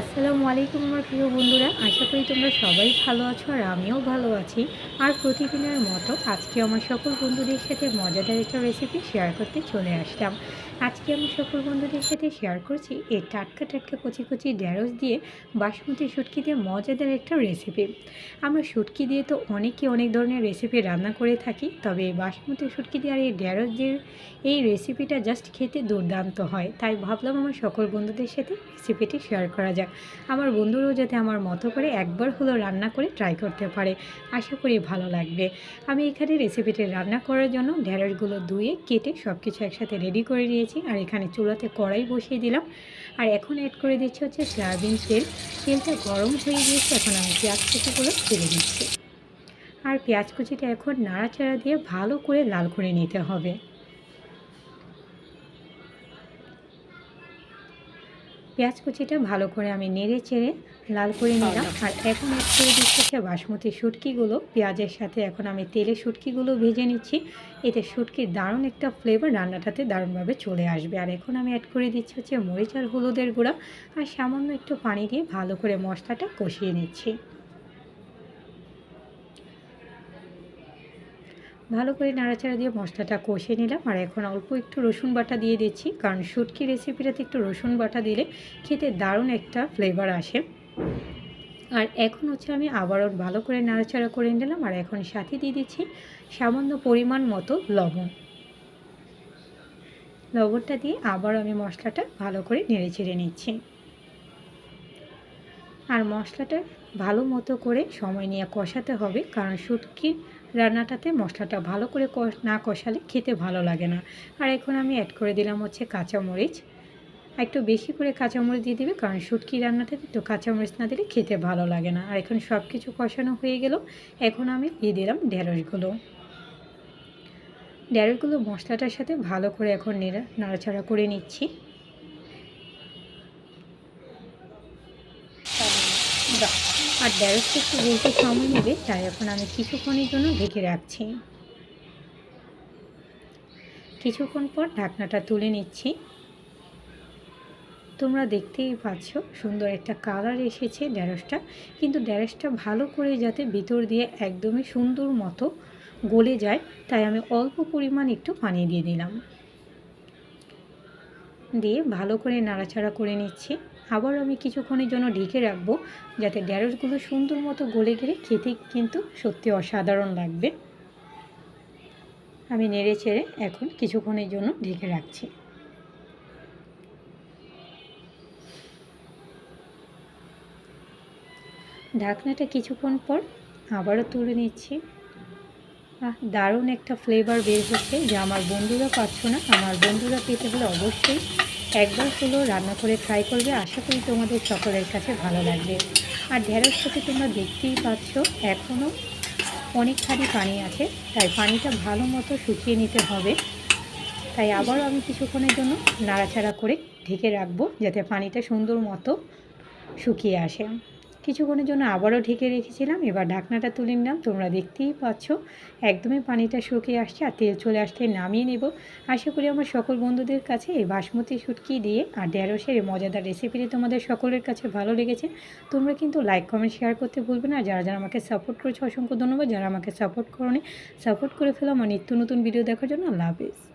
আসসালামু আলাইকুম আমার প্রিয় বন্ধুরা, আশা করি তোমরা সবাই ভালো আছো আর আমিও ভালো আছি। আর প্রতিদিনের মতো আজকে আমার সকল বন্ধুদের সাথে মজাদার একটা রেসিপি শেয়ার করতে চলে আসলাম। আজকে আমি সকল বন্ধুদের সাথে শেয়ার করছি এই টাটকা টাটকা কচি কচি ঢ্যাঁড়স দিয়ে বাসমতি শুটকি দিয়ে মজাদার একটা রেসিপি আমরা শুটকি দিয়ে তো অনেকে অনেক ধরনের রেসিপি রান্না করে থাকি, তবে এই বাসমতি শুটকি দিয়ে আর এই ঢ্যাঁড়স দিয়ে এই রেসিপিটা জাস্ট খেতে দুর্দান্ত হয়। তাই ভাবলাম আমার সকল বন্ধুদের সাথে রেসিপিটি শেয়ার করা যাক, আমার বন্ধুরাও যাতে আমার মতো করে একবার হলো রান্না করে ট্রাই করতে পারে, আশা করি ভালো লাগবে। আমি এখানে রেসিপিটি রান্না করার জন্য ঢ্যাঁড়সগুলো ধুয়ে, কেটে সব কিছু একসাথে রেডি করে নিয়েছি আর এখানে চুলাতে কড়াই বসিয়ে দিলাম। আর এখন অ্যাড করে দিচ্ছি হচ্ছে সয়াবিন তেল। তেলটা গরম হয়ে গিয়েছে, এখন আমি পেঁয়াজ কুচিগুলো ছেড়ে দিচ্ছি। আর পেঁয়াজ কুচিটা এখন নাড়াচাড়া দিয়ে ভালো করে লাল করে নিতে হবে। পেঁয়াজ কুচিটা ভালো করে আমি নেড়ে চেড়ে লাল করে নিলাম। আর এখন অ্যাড করে দিচ্ছে বাসমতি শুটকিগুলো। পেঁয়াজের সাথে এখন আমি তেলে শুটকিগুলো ভেজে নিচ্ছি। এতে শুটকির দারুণ একটা ফ্লেভার রান্নাটাতে দারুণভাবে চলে আসবে। আর এখন আমি অ্যাড করে দিচ্ছি হচ্ছে মরিচ আর হলুদের গুঁড়া। আর সামান্য একটু পানি দিয়ে ভালো করে মশলাটা কষিয়ে নিচ্ছি। ভালো করে নাড়াচাড়া দিয়ে মশলাটা কষে নিলাম। আর এখন অল্প একটু রসুন বাটা দিয়ে দিচ্ছি। কারণ শুটকি রেসিপিটাতে একটু রসুন বাটা দিলে খেতে দারুণ একটা ফ্লেভার আসে। আর এখন হচ্ছে আমি আবারও ভালো করে নাড়াচাড়া করে নিলাম। আর এখন সাথে দিয়ে দিচ্ছি সামান্য পরিমাণ মতো লবণ। লবণটা দিয়ে আবার আমি মশলাটা ভালো করে নেড়ে চেড়ে নিচ্ছি। আর মশলাটা ভালো মতো করে সময় নিয়ে কষাতে হবে। কারণ শুটকি রান্নাটাতে মশলাটা ভালো করে না কষালে খেতে ভালো লাগে না। আর এখন আমি অ্যাড করে দিলাম হচ্ছে কাঁচামরিচ। একটু বেশি করে কাঁচামরিচ দিয়ে দেবে, কারণ শুটকি রান্নাটাতে একটু কাঁচামরিচ না দিলে খেতে ভালো লাগে না। আর এখন সব কিছু কষানো হয়ে গেল, এখন আমি দিয়ে দিলাম ঢেঁড়সগুলো। ঢেঁড়সগুলো মশলাটার সাথে ভালো করে এখন নাড়াচাড়া করে নিচ্ছি। আর ঢেঁড়সটা একটু বলতে সময় নেবে, তাই এখন আমি কিছুক্ষণের জন্য ঢেকে রাখছি। কিছুক্ষণ পর ঢাকনাটা তুলে নিচ্ছি। তোমরা দেখতেই পাচ্ছ, সুন্দর একটা কালার এসেছে ঢ্যাঁড়সটা কিন্তু ঢ্যাঁড়সটা ভালো করে যাতে ভিতর দিয়ে একদমই সুন্দর মতো গলে যায়, তাই আমি অল্প পরিমাণ একটু পানি দিয়ে দিলাম। দিয়ে ভালো করে নাড়াচাড়া করে নিচ্ছি। আবার আমি কিছুক্ষণের জন্য ঢেকে রাখব যাতে ঢ্যাঁড়সগুলো সুন্দর মতো গলে গেলে খেতে কিন্তু সত্যি অসাধারণ লাগবে। আমি নেড়ে চেড়ে এখন কিছুক্ষণের জন্য ঢেকে রাখছি। ঢাকনাটা কিছুক্ষণ পর আবারও তুলে নিচ্ছি। দারুণ একটা ফ্লেভার বের হচ্ছে যা আমার বন্ধুরা পাচ্ছ না। আমার বন্ধুরা পেতে হলে অবশ্যই একবার হলো রান্না করে ট্রাই করবে, আশা করি তোমাদের সকলের কাছে ভালো লাগবে। আর ঢেঁড়সটাকে তোমরা দেখতেই পাচ্ছ এখনও অনেকখানি পানি আছে, তাই পানিটা ভালো মতো শুকিয়ে নিতে হবে। তাই আবারও আমি কিছুক্ষণের জন্য নাড়াচাড়া করে ঢেকে রাখব, যাতে পানিটা সুন্দর মতো শুকিয়ে আসে। কিছুক্ষণের জন্য আবারও ঢেকে রেখেছিলাম। এবার ঢাকনাটা তুলে নিলাম। তোমরা দেখতেই পাচ্ছ, একদমই পানিটা শুকিয়ে আসছে আর তেল চলে আসতে নামিয়ে নেব। আশা করি আমার সকল বন্ধুদের কাছে এই বাসমতি শুটকি দিয়ে আর ঢেঁড়সের মজাদার রেসিপিটি তোমাদের সকলের কাছে ভালো লেগেছে। তোমরা কিন্তু লাইক কমেন্ট শেয়ার করতে ভুলবে না। যারা যারা আমাকে সাপোর্ট করেছে, অসংখ্য ধন্যবাদ। যারা আমাকে সাপোর্ট করো সাপোর্ট করে ফেলো। আমার নিত্য নতুন ভিডিও দেখার জন্য হাফিজ।